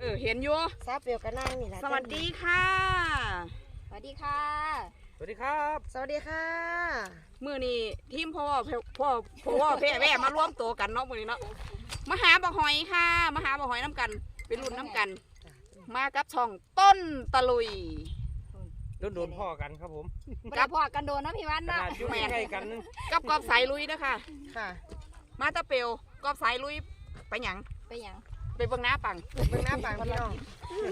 เออเห็นอยู่ซาเปียวก็นั่งนี่แหละสวัสดีค่ะ สวัสดีค่ะ สวัสดีครับ สวัสดีค่ะ มือนี้ทีมพ่อพ่อพ่อพ่อแพ่แม่มาร่วมตัวกันเนาะมือนี้เนาะมาหาบะหอยค่ะมาหาบะหอยน้ำกันเป็นรุ่นน้ำกัน มากับช่องต้นตะลุยโดนโดนพ่อกันครับผมกับพ่อกันโดนนะพี่วันขนะนาดอยุ่งใกล้กันกับกอบสายลุยนะคะค่ะ มาตะเปียวกอบสายลุยไปหยังไปหยัง ไปเบิ่งหน้าปัง เบิ่งหน้าปังพี่น้อง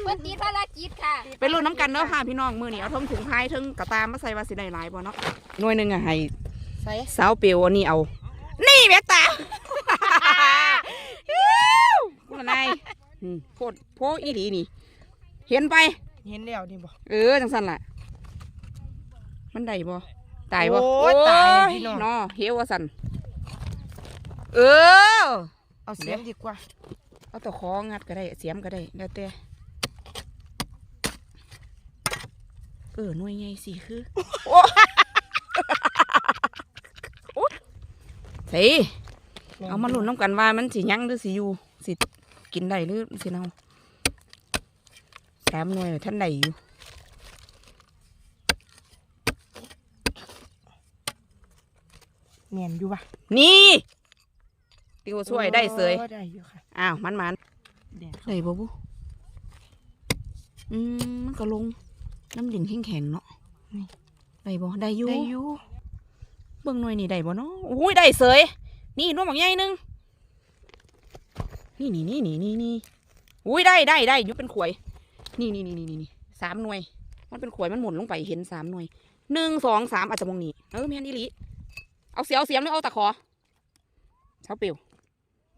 เพิ่นตีภารกิจค่ะไปรุ่นน้ำกันเนาะค่ะพี่น้องมือนี้เอาทงถุงพายทึงกระตามมาใส่วาสิได้หลายบ่เนาะหน่วยหนึงอะให้ใส่สาวเปียวอันนี้เอา นี่แม่ตาคุณนายอืมโพดโพอีหลีนี่ เห็นไป เห็นแล้วนี่บ่ เออจังสันล่ะ มันได้บ่ตายบ่โอ้ยตายพี่น้อง เนาะเฮียวว่าสันเออ เอาเสียมดีกว่า เอาตะของงัดก็ได้ เสียมก็ได้แล้วแต่เออหน่วยไงสิคือโอ้โอ้เฮ้ยเอามาลุ้นน้ำกันว่ามันสิยังหรือสิอยู่สิกินได้หรือสิเนาสามหน่วยท่านใดอยู่เมียนอยู่ป่ะนี่ ติวช่วยได้เสยโอ้ได้อยู่ค่ะอ้าวมันมันแดดได้บ่บุอืมมันก็ลง น้ำดินแข็งแข็งๆเนาะนี่ได้บ่ได้อยู่ได้อยู่เบิ่งหน่อยนี่ได้บ่เนาะอุ้ยได้เสยนี่น้องบักใหญ่หนึงนี่นี่นี่นี่นี่นี่อุ้ยได้ได้ได้อยู่เป็นขวยนี่นี่นี่นี่นี่นี่สามหน่วย มันเป็นขวยมันหมุนลงไปเห็นสามหน่วยหนึ่งสองสามอาจจะมองนี่เออแม่นอีหลีเอาเสียวเสียมหรือเอาตะขอเช้าเปียว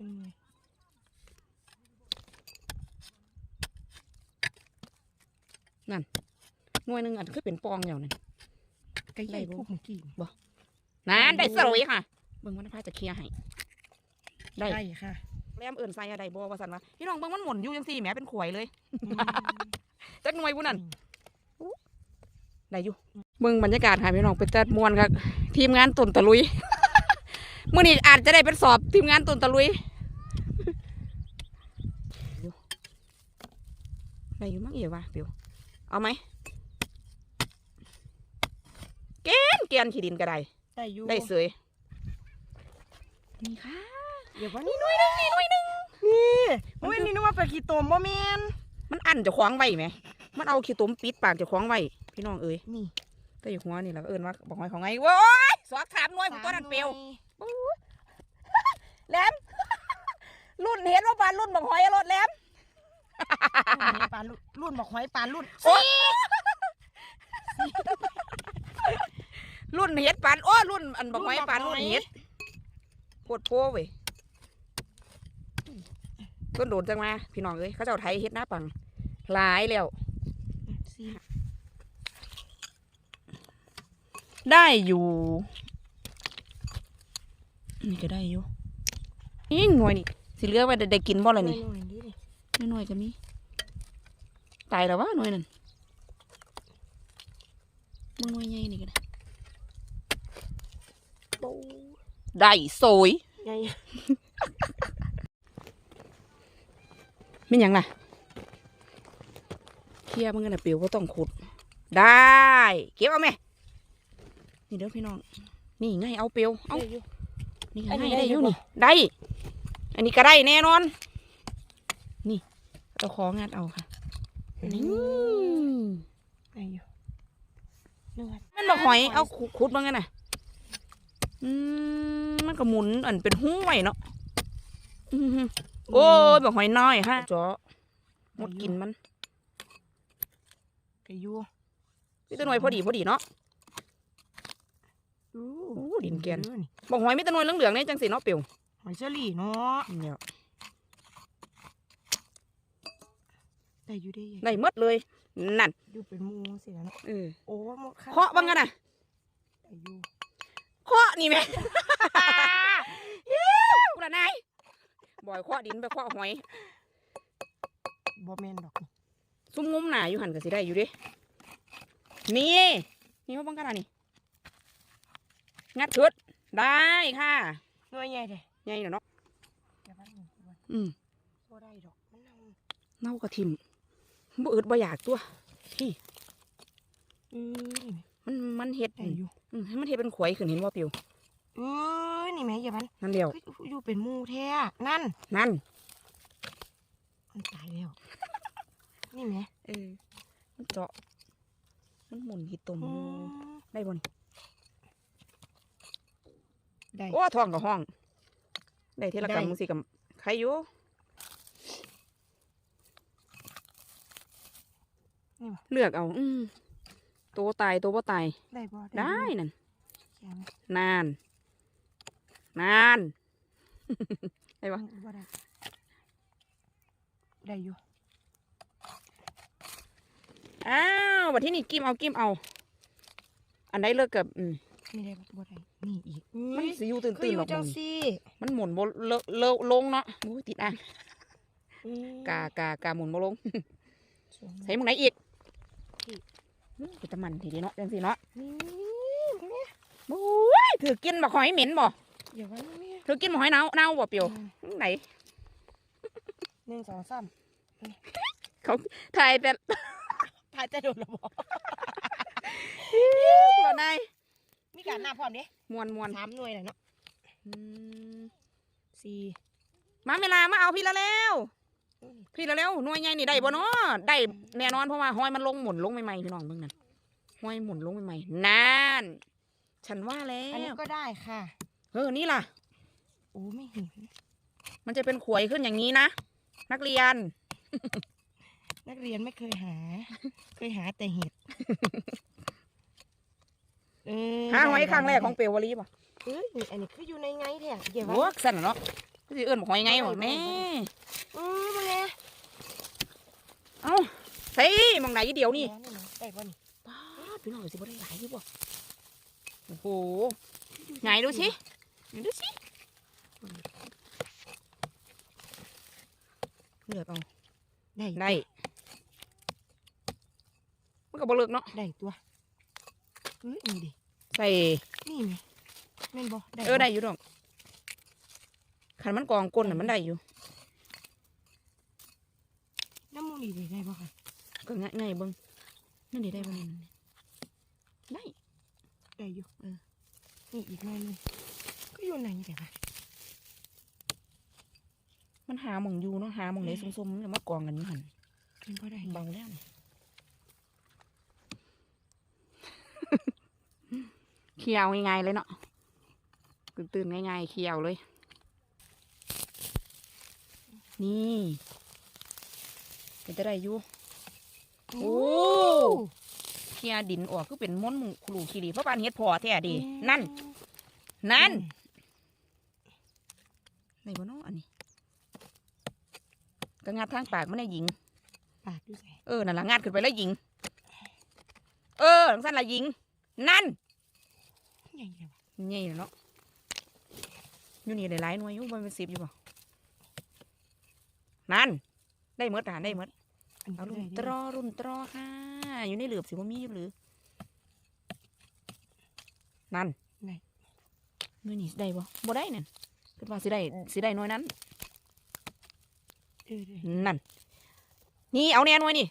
อืมหน่วยหนึ่งอาจจะคือเป็นปองอย่างนั้นใกล้ได้ๆบ่พวกเมื่อกี้นั่นได้สวยค่ะเบิ่งมันพาจะเคลียร์ให้ได้ได้ค่ะแรมเอิ่นใส่อะไรบ่ว่าสันวะพี่น้องเบิ่งมันหมุนอยู่จังซี่แหมเป็นขวยเลยจักหน่วยบุนั่นได้อยู่เบิ่งบรรยากาศค่ะพี่น้องเป็นจัดมวนครับทีมงานตุนตะลุย มื้อนี้อาจจะได้เป็นสอบทีมงานตุนตะลุยได้อยู่มั้งเอียวะเปียวเอาไหมเกณฑ์เกียนขีดินก็ได้ได้อยู่ได้เสยนี่ค่ะเดี๋ยวว่านี่หน่วยนึงนี่หน่วยนึงนี่โอ้ยนี่นึกว่าไปขี้ตมบ่แม่นมันอันเจะคว้างไว้ไหมมันเอาขี้ตุ้มปิดปากเจะคว้างไว้พี่น้องเอ้ยนี่แต่อยู่หัวนี่แหละเอิ้นว่าบอกหอยของไงโว้ยสวักถามหน่วยผมตัวนั้นเปลว แหลม รุ่นเห็นว่าปานรุ่นบอกหอยรถแหลมรุ่นปลารุ่นรุ่นบอกหอยปลารุ่นโอ้ยรุ่นเห็ดปานโอ้รุ่นอันบอกหอยปานรุ่นเห็ดปวดโป้เว้ยต้นโดนจังมาพี่น้องเอ้ยเขาเจ้าไทยเฮ็ดหน้าปังหลายแล้วสี่ได้อยู่ นี่ก็ได้อยู่นี่หน่วยนี่สิเหลือไว้ได้ได้กินบ่ล่ะนี่หน่วยนี่ดิหน่วยๆก็มีตายแล้ววะหน่วยนั่นมึงหน่วยใหญ่นี่ก็ได้ได้สวยไงไม่นหยังล่ะเคลียร์มึงกันนะเปียวก็ต้องขุด ได้ เก็บเอาไหมนี่เด้อพี่น้อง นี่ไงเอาเปียวเอาได้อยู่ นี่อันไงนี้ได้ได้ออยู่ยู่บ่นี่ได้ อันนี้ก็ได้แน่นอน นี่เอาของงัดเอาค่ะนี่ได้อยู่เนื้อมันบอกหอยเอาขุขุดมากันน่ะอืมมันก็หมุนอันเป็นห้วยเนาะอื้อหือโอ้ยบอกหอยน้อยค่ะเจาะหมดกินมันได้อยู่มีแตัวหน่วยพอดีพอดีเนาะอู้โอ้ ดินแกนเยอะนี่บอกหอยมีแตัวหน่วยเหลืองๆนี่จังสิเนาะเปียวหอยเชอรี่เนาะเดี๋ยวได้อยู่ได้อยู่ได้หมดเลย นั่นอยู่เป็นหมูสิแล้วเนาะเออโอ้หมดค่ะเคาะบ้างกันน่ะได้อยู่เคาะนี่แม่กูละนายบ่อยเคาะดินไปเคาะหอยบ่แม่นดอกนี่ซุ่มงุ้มหนาอยู่หันก็สิได้อยู่เดินี่นี่ว่าบังกันอะนี่ งัดชุด ได้ค่ะหน่วยใหญ่เด้ใหญ่เนาะเดี๋ยวแป๊บนึงอืมบ่ได้ดอกมันเอาเน่ากระทิมบ่อึดบ่อยากตัวพี่อือมันมันเฮ็ดได้อยู่อืมให้มันเฮ็ดเป็นขวยขึ้นเห็นบ่ปิวเอ้ยนี่แม่อย่ามันนั่นเดียวคืออยู่เป็นหมูแท้นั่นนั่นมันตายแล้วนี่แม่เออมันเจาะมันหมุนที่ตมอือยู่มได้บ่น ได้ โอ้ท้องกับห้อง ได้เทละได้กำมึงสิกับใครอยู่นี่บ่เลือกเอา อืมตัวตายตัวบ่ตาย ได้บ่ได้อยู่นั่นแข็งนาน นานได้ปะบ่ได้ได้อยู่ อ้าวบัดที่นี่กิมเอากิมเอา อันใดเลิกกับ อืม นี่ได้บ่ได้นี่อีกมันสิอยู่ตื่นคือตื่นอหรอยู่กจัมึงงซี่มันหมุนบ่เลอะเลอะลงเนาะโอ้ยติดอ่างอืมกากากาหมุนบ่ลงสวยใส่มึงไหนอีกอืมเป็นตะมันทีเดียวเนาะจังสิเนาะนี่แม่โอ้ยถือกินบักหอยเหม็นบ่อย่าว่าแม่ถือกินบักหอยเน่าเน่าบ่เปียวอืมไหนหนึ่งสองสามถ่ายแต่พายจะโดนระบอกบ่นาย มีการนับพร้อมเด้มวนมวนสามหน่วยเลยเนาะอืมสี่มาเวลามาเอาพี่ละแล้วอืมพี่ละแล้วหน่วยใหญ่นี่ได้บ่เนาะได้แน่นอนเพราะว่าหอยมันลงหมุนลงใหม่ๆพี่น้องเบิ่งนั่นหอยหมุนลงใหม่ๆนานฉันว่าแล้อันนี้วก็ได้ค่ะเออนี่ล่ะโอ้ไม่เห็นมันจะเป็นขวยขึ้นอย่างนี้นะนักเรียน นักเรียนไม่เคยหา เคยหาแต่เห็ดเออ หาหอยได้ครั้งแรกได้ของเปลววลีป่ะเอ้ยนี่อันนี้คืออยู่ในไงแท้เดี๋ยวโอ้ว่าสั่นน่ะเนาะสิเอิ้นบอกหอยไงบอกแม่อือมาไงเอ้าใส่หมองไหนเดียวนี่แม่นะได้ป่ะนี่ป้าดพี่น้องสิบ่ได้หลายอยู่บ่โอ้โหไหนดูสิไหนดูสิเลือกเอาได้ได้มันก็บ่เลิกเนาะได้ตัวเอ้ยนี่ดิ ใส่นี่ไงแม่นบ่ได้เออได้อยู่ดอกขันมันกองก้นน่ะมันได้อยู่น้ำมูกนี่ดิได้บ่ค่ะก็ง่ายง่ายเบิ่งนั่นดิได้บ่นี่ได้ได้อยู่เออนี่อีกหน่อยหนึงก็อยู่ไหนแต่ค่ะมันหาหมองอยู่เนาะหาหมองไหนซุ่มๆมันจะมากองกันอยู่หั่นมันก็ได้เบาแล้วนี่ คี่ยวง่ายๆเลยเนาะตื่นๆง่ายๆเคี่ยวเลย นี่เป็นจะได้อยู่โอ้เคลียร์ดินออกคือเป็นม้วนหมูขลูขีดีเพราะปานเฮ็ดพอแท้ดี นั่น นั่นไหนบ่เนาะอันนี้ก็งัดทางปากมันได้หญิง ปากดูใส่เออนั่นละงาดขึ้นไปแล้วหญิง เออทังสั้นละหญิง นั่น ใหญ่เลยวะนี่เนาะอยู่นี่หลายๆหน่วยอยู่มันเป็นสิบอยู่บ่นั่น ได้หมดอะได้หมดอันนี้เอาก็รุ่นได้ตรอรุ่นตรอค่ะ อยู่ในเหลือบสิบ่มีอยู่หรือ นั่นได้หน่วยนี่ได้บ่บ่ได้นั่นคิดว่าสิได้สิได้หน่วยนั้นเออได้นั่น นี่เอาแน่หน่วยนี่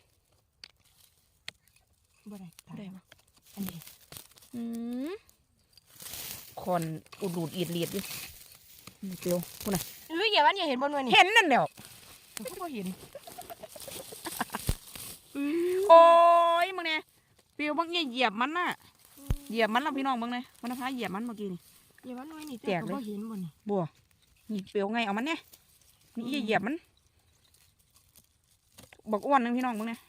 บ่ได้ตายได้บ่อันนี้อืมค อนอุดรูดอีดเลียดอยู่นี่เปียวคุณน่ะเอ้ยอย่าวันอย่าเห็นบนวันนี่เห็นนั่นเดียวผมก็บ่เห็นโอ้ยมึงเนี่ยเปียวบางเหยียบมันน่ะเหยียบมันแล้วพี่น้องมึงเนี่ยมันพาเหยียบมันเมื่อกี้นี่อย่าวันน้อยนี่แตกเลยบ่เห็นบนนี่บัวนี่เปียวไงเอามันเนี่ยนี่อย่าเหยียบมันบอกอ้วนหนึงพี่น้องมึงเนี่ย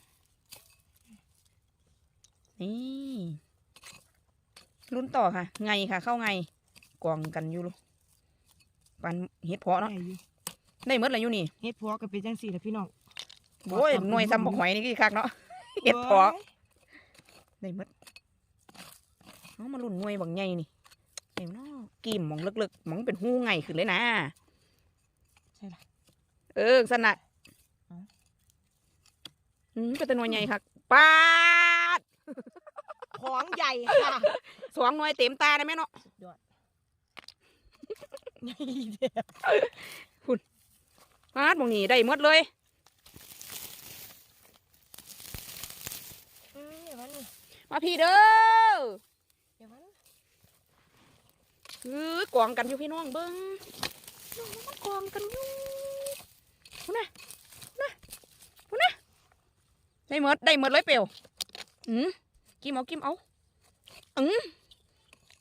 นี่ ลุ้นต่อค่ะ ไงค่ะ เข้าไงกองกันอยู่ลูกปันเฮ็ดเพาะเนาะได้อยู่ได้หมดเลยอยู่นี่เฮ็ดพัวก็เป็นจังสี่แหละพี่น้องโอ้ยหน่วยซ้ำบักหอยนี่คือคักเนาะเฮ็ดเพาะได้หมดเอามาลุ่นหน่วยบางใหญ่นี่เห็นเนาะกิ่มหมองลึกๆหมองเป็นหูไงขึ้นเลยนะใช่ล่ะเออสนะเอ้าอืมก็เป็นหน่วยใหญ่ค่ะปาดของใหญ่ค่ะ สองหน่วยเต็มตาได้ไหมเนาะยอดพุ่นมาดมองนี่ได้หมดเลยมาพี่เด้อคือกองกันอยู่พี่น้องเบิ้งมันกองกันอยู่พุ่นนะพุ่นนะพุ่นนะได้หมดได้หมดเลยเปียวอืมกิมเอากิมเอาอืม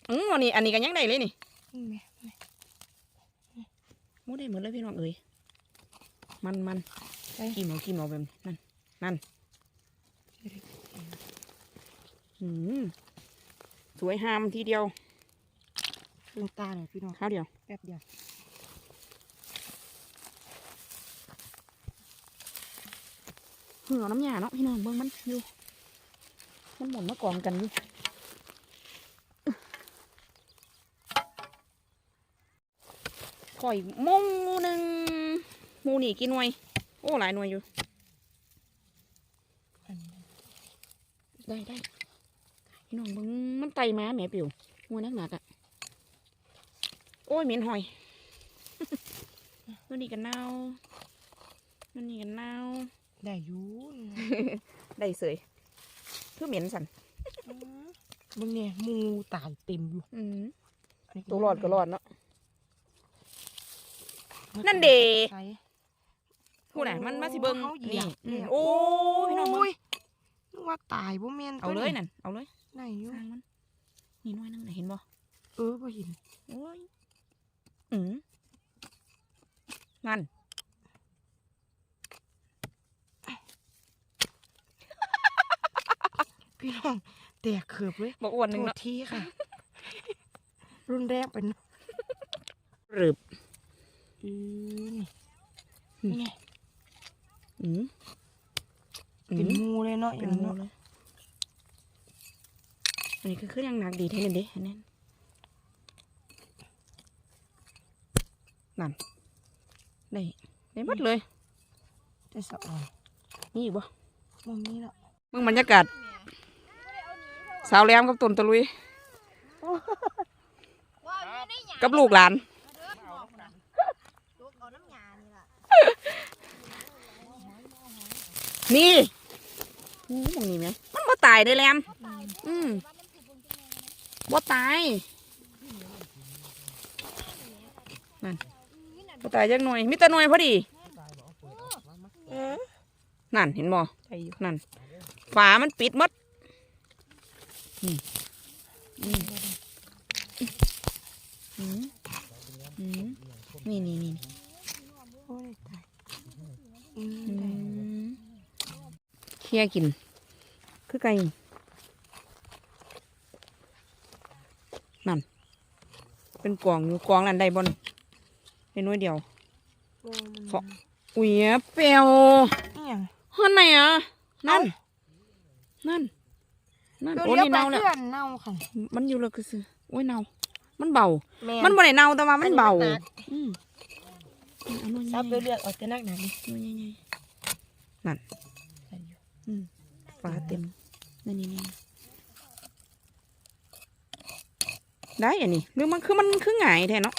อืมอันนี้อันนี้กันยังได้เลยนี่นี่แม่โอ้ได้หมดเลยพี่น้องเอ้ยมันมันไปกิมเอากิมเอาแบบนี้นั่นนั่นอืมสวยหามทีเดียวเรื่องตาเลยพี่น้องข้าวเดียวแป๊บเดียวเหือน้ำยาเนาะพี่น้องเบิ่งมันอยู่มันหมุนมากองกันอยู่ ข่อยมงหมูหนึ่งหมูนี่กี่หน่วย โอ้หลายหน่วยอยู่อันนี้ได้ได้พี่น้องเบิ่งมันไตมาแหม่ปิวหมูนักหนักอะโอ้ยเหม็นหอยนั่นนี่กันเน่านั่นนี่กันเน่าได้อยู่ได้เสยคือเหม็นสันมึงเนี่ยมูตายเต็มอยู่อืมอันนี้ตัวรอดก็รอดเนาะ นั่นเดใส่ผู้ไหนมันมาสิเบิงเขาเหยีนี่ยบอืมเลยโอ้พี่น้องเบิ่งยนึกว่าตายบ่แม่นเอาเลยนั่นเอาเลยไหนอยู่สร้างมันนี่น้อยนึงน่ะเห็นบ่เออบ่เห็นโอ้ยอืมนั่นพี่น้องแตกเขือบเลยบอกอ้วนหนึ่งโทษเนาะทีค่ะ รุนแรงเป็นหรึบ อืมนี่ไงอืมอืเป็นมมูเลยเนาะเป็นอย่างหมูเนาะเลยอันนี้ก็คือยังหนักดีเท่านั้นเด้อันนั้นนั่นได้ได้หมดเลยจะสะอ่อนนี่อีกบ่มุมนี้เนาะมึงบรรยากาศสาวแหลมกับต้นตะลุย กับลูกหลาน นี่โอ้มึงนี่ไหมมันบ่ตายได้แหลมอืมบ่ตายนั่นบ่ตายจักหน่อยมีแต่หน่วยพอดีเออนั่นเห็นบ่ใจอยู่นั่นฝามันปิดหมดอืมอืมอืมอืมนี่นี่นี่โอ้ยตายอืมอืได้ม เคี่ยกิน คือไก่นั่น เป็นกล่องอยู่กล่องนั่นได้บนเป็นน้อยเดียวโอ้มันสองอุ้ยเปรียวนี่หยังเฮ้ยไหนอะนั่น นั่น นั่นเดี๋ยวโอ้เลี้ยวนี่ไปเน่าแล้วเพื่อนเน่าค่ะ มันอยู่แล้วก็ซื้อโอ้ยเน่ามันเบาแม่มันบ่ได้เน่าแต่ว่ามันเบาอันนี้มันหนักอืมเอาหน่อยใหญ่ซับเลือดออกจะนักหนาดิหน่อยใหญ่นั่นใส่อยู่อืม ฝาเต็มนี่นี่นี่ได้อันนี้หรือมันคือมันคือหงายแท้เนาะ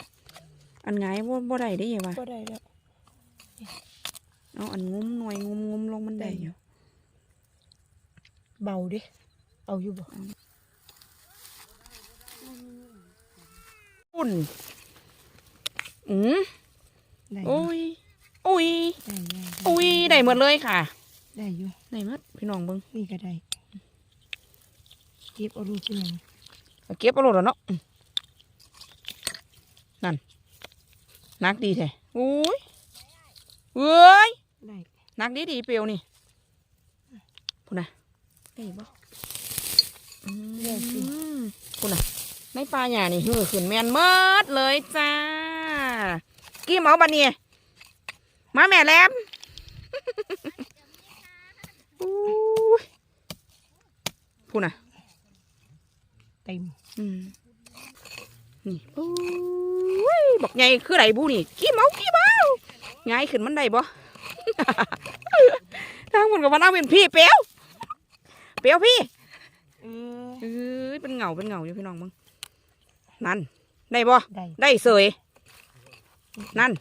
อันหงายบ่บ่ได้ได้ยังวะก็ได้แล้วเอาอันงุ้มหน่วยงุ้มงุ้มลงมันได้อยู่เบาดิเอาอยู่บ่อุ่นอืมได้โอ้ยโอ้ยได้ได้โอ้ยได้หมดเลยค่ะ ได้อยู่ได้หมดพี่น้องเบิ่งนี่ก็ได้เก็บเอาลูกขึ้นมาเอาเก็บเอาโลดแล้วเนาะอืมนั่นนักดีแท้โอ้ยเอ้ยได้นักดีดีเปรียวนี่พูดนะได้บ่อืมพูดนะในปลาหยานี่หือขึ้นแมนเมิดเลยจ้ากี่เมาบันเนี่ยมาแม่แหลมอู้ย พูดนะเต็มอืมนี่โอ้ยบอกไงคือไรบูนี่กี่เมากี่เมาไงขึ้นมันได้บ่ทางมันกับมันเอาเป็นพี่เปียวเปียวพี่เออเอ้ยเป็นเหงาเป็นเหงาอยู่พี่น้องมึงนั่น ได้บ่ได้ได้เสยนั่น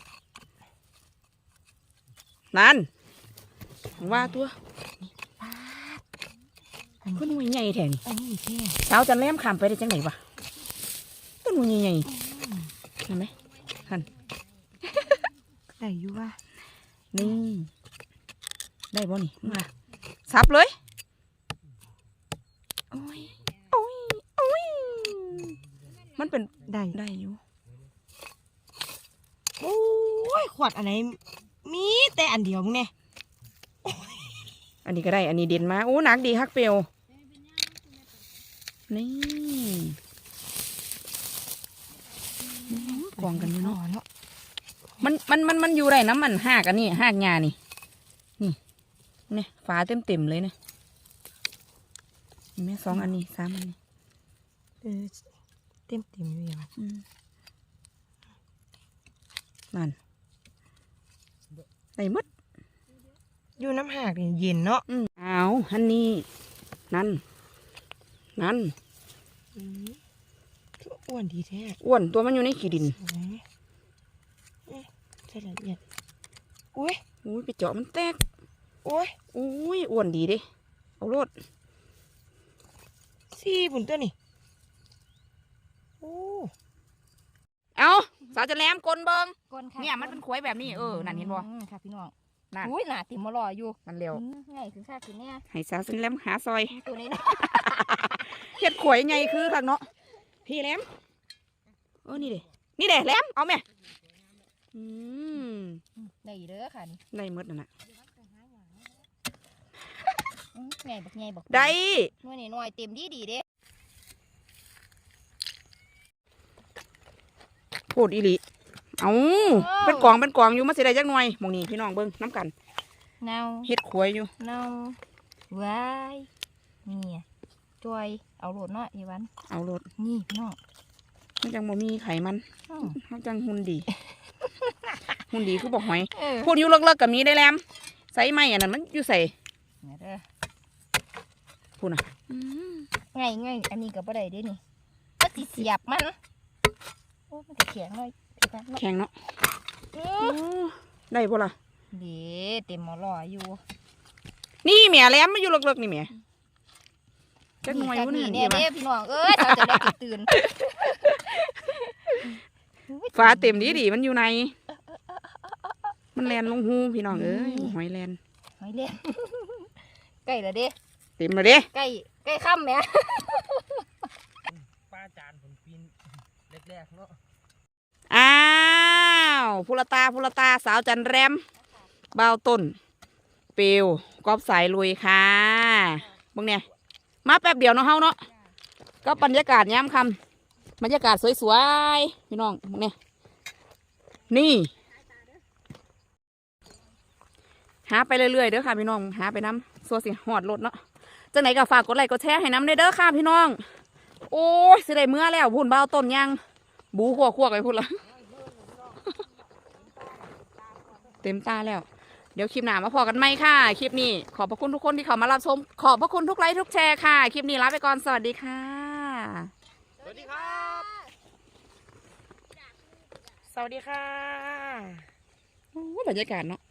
นั่นว่าตัว อัก็หน่วยใหญ่แท้นี่อันนี้แค่สาวจะแล่มขามไปได้จังไหนวะก็หน่วยใหญ่ๆเห็นไหมได้อยู่ว่านี่ได้บ่นี่มาซับเลยโอ้ยโอ้ยโอ้ยมันเป็นได้ได้อยู่โอ้ยขวดอันไหนมีแต่อันเดียวมึงเนี่ย อันนี้ก็ได้ อันนี้เด่นมาโอ้หนักดีฮักเปียวนี่อื้อกองกันอยู่เนาะเนาะมันมันมันมันอยู่ไรน้ำมันหากอันนี้หากงานี่ นี่นี่ฝาเต็มเต็มๆเลยเนี่ยเห็นไหมสองอันนี้สามอันนี้เออเต็มเต็มอยู่อย่างอืมนั่นได้หมด อยู่น้ำหากนี่เย็นเนาะอืมเอาอันนี้นั่น นั่นอืมคืออ้วนดีแท้อ้วนตัวมันอยู่ในขี้ดินสวยเอ๊ะใช่ละเอียดอุ้ยอุ้ยไปเจาะมันแตกโอ้ยอุ้ยอ้วนดีเด้เอาโลดสี่ผุนตัวนี่โอ้เอาสาวจะแหลมกลเบิงก้นค่ะเนี่ยมันเป็นขวยแบบนี้เออนั่นเห็นบ่อืมค่ะพี่น้อง นั่น อุ้ยหนาติมมารออยู่มันเร็วอืมง่ายคือค่าคือเนี่ยให้สาวจะแหลมหาซอยตัวนี้นะเห็ดขวยไงคือข้างเนาะพี่แหลมเออนี่เด้นี่เด้แหลมเอาแม่อืมได้อยู่เด้อค่ะนี่ได้หมดนั่นน่ะอืมง่ายบักง่ายบักได้เมื่อนี่หน่อยเต็มดีดีๆเด้พูดอีหลี เอาเป็นกองเป็นกองอยู่มาสิได้จักหน่อยหมองนี้พี่น้องเบิ่งน้ำกันเนาเห็ดขวยอยู่เนาว้ายนี่อะจอยเอาโหลดเนาะอีวัน เอาโลดนี่พี่น้องมันจังบ่มีไขมันอืมมันจังหุ่นดี หุ่นดีคือบอกหอยเออพูดอยู่เลิกๆกับมีได้แหลมใส่ไม้อันนั้นมันอยู่ใส่เนี่ยเด้อพูดน่ะอืมง่ายง่ายอันนี้ก็บ่ได้เด้นี่ก็สิเสียบมัน โอ้มันก็แข็งเลยพี่กันเนาะ แข็งเนาะอืโอ้มได้บ่ล่ะเด้เต็มมารออยู่ นี่แหม่แหลมมันอยู่เลิกๆนี่แหม่จักหน่วยนี่พุ่นนี่นี่เนี่ยดีเด้วะพี่น้องเอ้ยเราจะได้ตื่นฟ้าเต็มดีดีมันอยู่ใน มันแลนลงหูพี่น้องเอ้ยหอยแลนหอยเล่นใกล้แล้วเด้เต็มเลยเด้ใกล้ใกล้ค่ำแหม่ป้าจานผมปีนแรกๆเนาะอ้าวพุลตาพุลตาสาวจันแรมเบาต้นเปียวกอบสายลุยค่ะบงเนี่ยมาแป๊บเดียวเนาะเฮาเนาะก็บรรยากาศย้ำคำบรรยากาศสวยๆพี่น้องเบิ่งเนี่ยนี่ หาไปเรื่อยๆเด้อค่ะพี่น้องหาไปน้ำสัวสิหอดรถเนาะจังไหนก็ฝากกดไลค์กดแชร์ให้น้ำเด้อเด้อค่ะพี่น้อง โอ้ยสิได้เมื่อแล้วพุ่นเบาต้นยังบูขัวขัวไปพุ่นละ เต็มตาแล้ว เดี๋ยวคลิปหน้ามาพอกันไหมค่ะ คลิปนี้ ขอบพระคุณทุกคนที่เข้ามารับชม ขอบพระคุณทุกไลค์ทุกแชร์ค่ะ คลิปนี้ลาไปก่อน สวัสดีค่ะ สวัสดีครับ สวัสดีค่ะโอ้บรรยากาศเนาะ